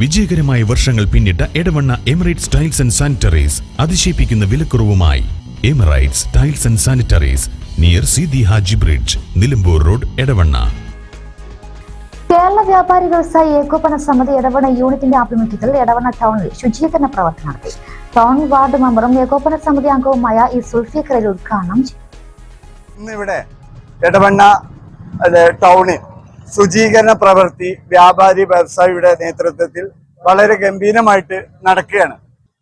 വിജയകരമായ വർഷങ്ങൾ പിന്നിട്ട Edavanna Emirates tiles and sanitaries അതിശയിപ്പിക്കുന്ന വിലക്കുറവുമായി. Emirates tiles and sanitaries near Sidi Haji bridge Nilambur road Edavanna. Kerala വ്യാപാരി വ്യവസായി ഏകോപന സമിതി എടവണ യൂണിറ്റിന്റെ ആഭിമുഖ്യത്തിൽ എടവണ ടൗണിൽ ശുചീകരണ പ്രവർത്തനം നടത്തി. ടൗൺ വാർഡ് മെമ്പറും ഏകോപന സമിതി അംഗവുമായ ഈ സുൽഫിക്കറിൽ ഉദ്ഘാടനം ചെയ്തു. ഇന്നിവിടെ എടവണ്ണ ടൗണിൽ ശുചീകരണ പ്രവൃത്തി വ്യാപാരി വ്യവസായിയുടെ നേതൃത്വത്തിൽ വളരെ ഗംഭീരമായിട്ട് നടക്കുകയാണ്.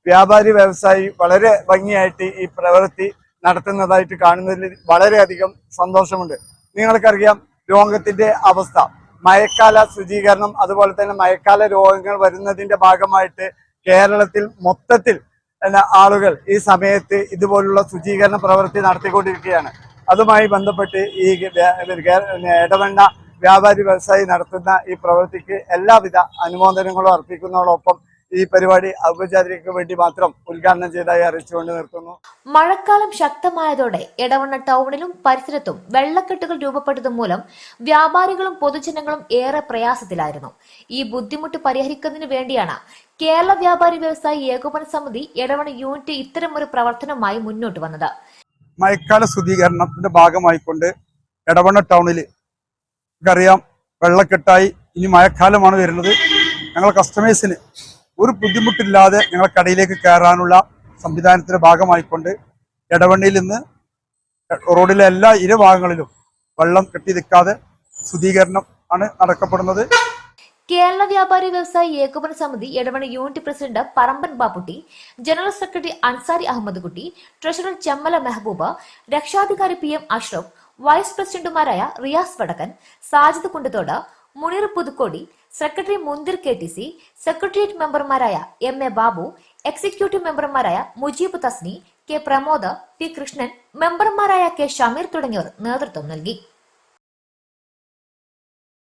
വ്യാപാരി വ്യവസായി വളരെ ഭംഗിയായിട്ട് ഈ പ്രവൃത്തി നടത്തുന്നതായിട്ട് കാണുന്നതിൽ വളരെയധികം സന്തോഷമുണ്ട്. നിങ്ങൾക്കറിയാം രോഗത്തിന്റെ അവസ്ഥ. മഴക്കാല ശുചീകരണം അതുപോലെ തന്നെ മഴക്കാല രോഗങ്ങൾ വരുന്നതിന്റെ ഭാഗമായിട്ട് കേരളത്തിൽ മൊത്തത്തിൽ ആളുകൾ ഈ സമയത്ത് ഇതുപോലുള്ള ശുചീകരണ പ്രവൃത്തി നടത്തിക്കൊണ്ടിരിക്കുകയാണ്. അതുമായി ബന്ധപ്പെട്ട് ഈ ഇടവണ്ണ വ്യാപാരി വ്യവസായി നടത്തുന്ന ഈ പ്രവൃത്തിക്ക് എല്ലാവിധ അനുമോദനങ്ങളും അർപ്പിക്കുന്നതോടൊപ്പം ഈ പരിപാടി ഔപചാരികക്ക് വേണ്ടി മാത്രം ഉദ്ഘാടനം ചെയ്തതായി അറിയിച്ചുകൊണ്ട് നിർത്തുന്നു. മഴക്കാലം ശക്തമായതോടെ എടവണ്ണ ടൗണിലും പരിസരത്തും വെള്ളക്കെട്ടുകൾ രൂപപ്പെട്ടത് മൂലം വ്യാപാരികളും പൊതുജനങ്ങളും ഏറെ പ്രയാസത്തിലായിരുന്നു. ഈ ബുദ്ധിമുട്ട് പരിഹരിക്കുന്നതിന് വേണ്ടിയാണ് കേരള വ്യാപാരി വ്യവസായി ഏകോപന സമിതി എടവണ്ണ യൂണിറ്റ് ഇത്തരമൊരു പ്രവർത്തനമായി മുന്നോട്ട് വന്നത്. മഴക്കാല ശുദ്ധീകരണത്തിന്റെ ഭാഗമായിക്കൊണ്ട് എടവണ്ണ ടൗണിൽ നമുക്കറിയാം വെള്ളക്കെട്ടായി ഇനി മഴക്കാലമാണ് വരുന്നത്. ഞങ്ങൾ കസ്റ്റമേഴ്സിന് ഒരു ബുദ്ധിമുട്ടില്ലാതെ ഞങ്ങൾ കടയിലേക്ക് കയറാനുള്ള സംവിധാനത്തിന്റെ ഭാഗമായിക്കൊണ്ട് ഇടവണ്ണിയിൽ നിന്ന് റോഡിലെ എല്ലാ ഇരുഭാഗങ്ങളിലും വെള്ളം കെട്ടി നിൽക്കാതെ ശുദ്ധീകരണം ആണ് നടക്കപ്പെടുന്നത്. കേരള വ്യാപാരി വ്യവസായി ഏകോപന സമിതി Edavanna unit president Paramban Bapputty general secretary Ansari Ahammed Kutty treasurer Chemmala Mehbooba രക്ഷാധികാരി പി എം അഷ്റഫ് വൈസ് പ്രസിഡന്റുമാരായ Riyas Vadakkan Sajid Kundathodu Muneer Puthukkodi secretary Munthir K T C secretariat മെമ്പർമാരായ എം എ ബാബു എക്സിക്യൂട്ടീവ് മെമ്പർമാരായ മുജീബ് തസ്നി കെ പ്രമോദ് പി കൃഷ്ണൻ മെമ്പർമാരായ K Shameer തുടങ്ങിയവർ നേതൃത്വം നൽകി.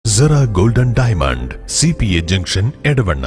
Sera golden diamond C P A junction Edavanna